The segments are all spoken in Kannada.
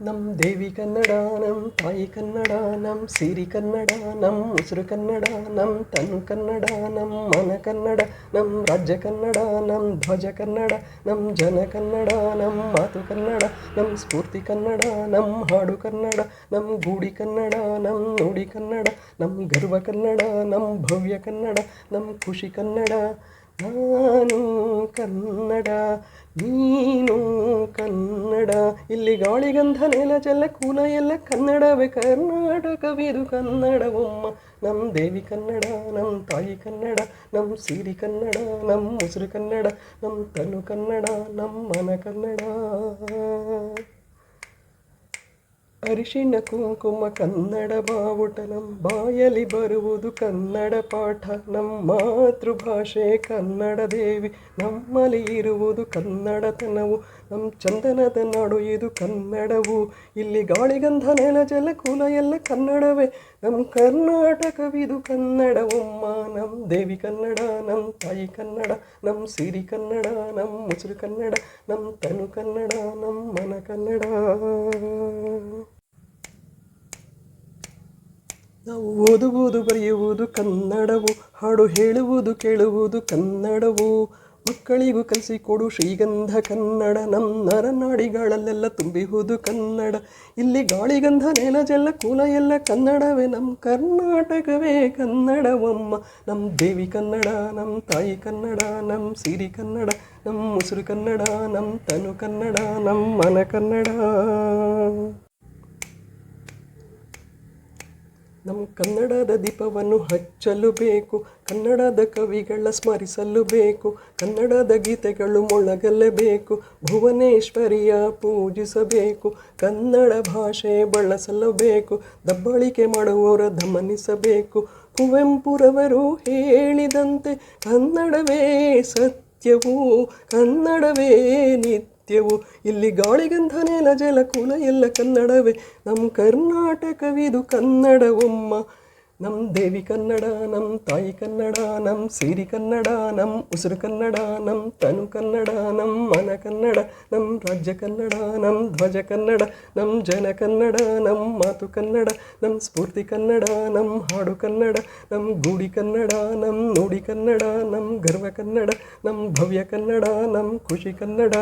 ನಮ್ ದೇವಿ ಕನ್ನಡ ನಮ್ಮ ತಾಯಿ ಕನ್ನಡ ನಮ್ಮ ಸಿರಿ ಕನ್ನಡ ನಮ್ಮ ಉಸಿರು ಕನ್ನಡ ನಮ್ಮ ತನು ಕನ್ನಡ ನಮ್ಮ ಮನ ಕನ್ನಡ ನಮ್ಮ ರಾಜ್ಯ ಕನ್ನಡ ನಮ್ಮ ಧ್ವಜ ಕನ್ನಡ ನಮ್ಮ ಜನ ಕನ್ನಡ ನಮ್ಮ ಮಾತು ಕನ್ನಡ ನಮ್ಮ ಸ್ಫೂರ್ತಿ ಕನ್ನಡ ನಮ್ಮ ಹಾಡು ಕನ್ನಡ ನಮ್ಮ ಗೂಡಿ ಕನ್ನಡ ನಮ್ಮ ನುಡಿ ಕನ್ನಡ ನಮ್ಮ ಗರ್ವ ಕನ್ನಡ ನಮ್ಮ ಭವ್ಯ ಕನ್ನಡ ನಮ್ಮ ಖುಷಿ ಕನ್ನಡ ನಾನು ಕನ್ನಡ, ನೀನು ಕನ್ನಡ. ಇಲ್ಲಿ ಗಾಳಿಗಂಧ ನೆಲ ಜಲ ಕೂಲ ಎಲ್ಲ ಕನ್ನಡವೇ. ಕರ್ನಾಟಕವಿದು ಕನ್ನಡವೊಮ್ಮ ನಮ್ಮ ದೇವಿ ಕನ್ನಡ ನಮ್ಮ ತಾಯಿ ಕನ್ನಡ ನಮ್ಮ ಸಿರಿ ಕನ್ನಡ ನಮ್ಮ ಉಸಿರು ಕನ್ನಡ ನಮ್ಮ ತನು ಕನ್ನಡ ನಮ್ಮ ಮನ ಕನ್ನಡ. ಅರಿಶಿಣ ಕುಂಕುಮ ಕನ್ನಡ ಬಾವುಟ ನಮ್ಮ ಬಾಯಲ್ಲಿ ಬರುವುದು ಕನ್ನಡ ಪಾಠ. ನಮ್ಮ ಮಾತೃಭಾಷೆ ಕನ್ನಡ ದೇವಿ, ನಮ್ಮಲ್ಲಿ ಇರುವುದು ಕನ್ನಡತನವು. ನಮ್ಮ ಚಂದನದ ನಾಡು ಇದು ಕನ್ನಡವು. ಇಲ್ಲಿ ಗಾಳಿಗಂಧ ನೆಲ, ಜಲ, ಕುಲ ಎಲ್ಲ ಕನ್ನಡವೇ. ನಮ್ಮ ಕರ್ನಾಟಕವಿದು ಕನ್ನಡವಮ್ಮ ನಮ್ಮ ದೇವಿ ಕನ್ನಡ ನಮ್ಮ ತಾಯಿ ಕನ್ನಡ ನಮ್ಮ ಸಿರಿ ಕನ್ನಡ ನಮ್ಮ ಮುಸುರು ಕನ್ನಡ ನಮ್ಮ ತನು ಕನ್ನಡ ನಮ್ಮ ಮನ ಕನ್ನಡ. ನಾವು ಓದುವುದು, ಬರೆಯುವುದು, ಕನ್ನಡವು, ಹಾಡು ಹೇಳುವುದು, ಕೇಳುವುದು, ಕನ್ನಡವು. ಮಕ್ಕಳಿಗೂ ಕಲಿಸಿಕೊಡು ಶ್ರೀಗಂಧ ಕನ್ನಡ, ನನ್ನರ ನಾಡಿಗಳಲ್ಲೆಲ್ಲ ತುಂಬಿಹುದು ಕನ್ನಡ. ಇಲ್ಲಿ ಗಾಳಿಗಂಧ ನೆಲಜೆಲ್ಲ ಜಲ್ಲ ಕೂಲ ಎಲ್ಲ ಕನ್ನಡವೇ. ನಮ್ಮ ಕರ್ನಾಟಕವೇ ಕನ್ನಡವಮ್ಮ. ನಮ್ಮ ದೇವಿ ಕನ್ನಡ ನಮ್ಮ ತಾಯಿ ಕನ್ನಡ ನಮ್ಮ ಸಿರಿ ಕನ್ನಡ ನಮ್ಮ ಮುಸುರು ಕನ್ನಡ ನಮ್ಮ ತನು ಕನ್ನಡ ನಮ್ಮ ಮನ ಕನ್ನಡ. ನಮ್ಮ ಕನ್ನಡದ ದೀಪವನ್ನು ಹಚ್ಚಲು ಬೇಕು, ಕನ್ನಡದ ಕವಿಗಳ ಸ್ಮರಿಸಲು ಬೇಕು, ಕನ್ನಡದ ಗೀತೆಗಳು ಮೊಳಗಲೇಬೇಕು, ಭುವನೇಶ್ವರಿಯ ಪೂಜಿಸಬೇಕು, ಕನ್ನಡ ಭಾಷೆ ಬಳಸಲಬೇಕು, ದಬ್ಬಾಳಿಕೆ ಮಾಡುವವರ ದಮನಿಸಬೇಕು. ಕುವೆಂಪುರವರು ಹೇಳಿದಂತೆ ಕನ್ನಡವೇ ಸತ್ಯವು, ಕನ್ನಡವೇ ನಿತ್ಯವು ಇಲ್ಲಿ ಗಾಳಿಗಂಧ ಲಜಲ ಜಲ ಕುಲ ಎಲ್ಲ ಕನ್ನಡವೇ ನಮ್ಮ ಕರ್ನಾಟಕವಿದು ಕನ್ನಡವೊಮ್ಮ ನಮ್ಮ ದೇವಿ ಕನ್ನಡ ನಮ್ಮ ತಾಯಿ ಕನ್ನಡ ನಮ್ಮ ಸಿರಿ ಕನ್ನಡ ನಮ್ಮ ಉಸಿರು ಕನ್ನಡ ನಮ್ಮ ತನು ಕನ್ನಡ ನಮ್ಮ ಮನ ಕನ್ನಡ ನಮ್ಮ ರಾಜ್ಯ ಕನ್ನಡ ನಮ್ಮ ಧ್ವಜ ಕನ್ನಡ ನಮ್ಮ ಜನ ಕನ್ನಡ ನಮ್ಮ ಮಾತು ಕನ್ನಡ ನಮ್ಮ ಸ್ಫೂರ್ತಿ ಕನ್ನಡ ನಮ್ಮ ಹಾಡು ಕನ್ನಡ ನಮ್ಮ ಗೂಡಿ ಕನ್ನಡ ನಮ್ಮ ನುಡಿ ಕನ್ನಡ ನಮ್ಮ ಗರ್ವ ಕನ್ನಡ ನಮ್ಮ ಭವ್ಯ ಕನ್ನಡ ನಮ್ಮ ಖುಷಿ ಕನ್ನಡ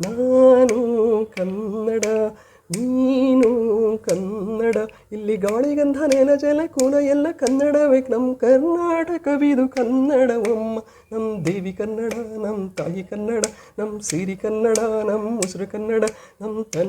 ನಾನು ಕನ್ನಡ, ನೀನು ಕನ್ನಡ. ಇಲ್ಲಿ ಗಾಳಿಗಂಧ ನೆಲ ಜಲ ಕೂಲ ಎಲ್ಲ ಕನ್ನಡವೇ ನಮ್ಮ ಕರ್ನಾಟಕವಿದು ಕನ್ನಡವಮ್ಮ ನಮ್ಮ ದೇವಿ ಕನ್ನಡ ನಮ್ಮ ತಾಯಿ ಕನ್ನಡ ನಮ್ಮ ಸಿರಿ ಕನ್ನಡ ನಮ್ಮ ಉಸಿರು ಕನ್ನಡ ನಮ್ಮ ತನು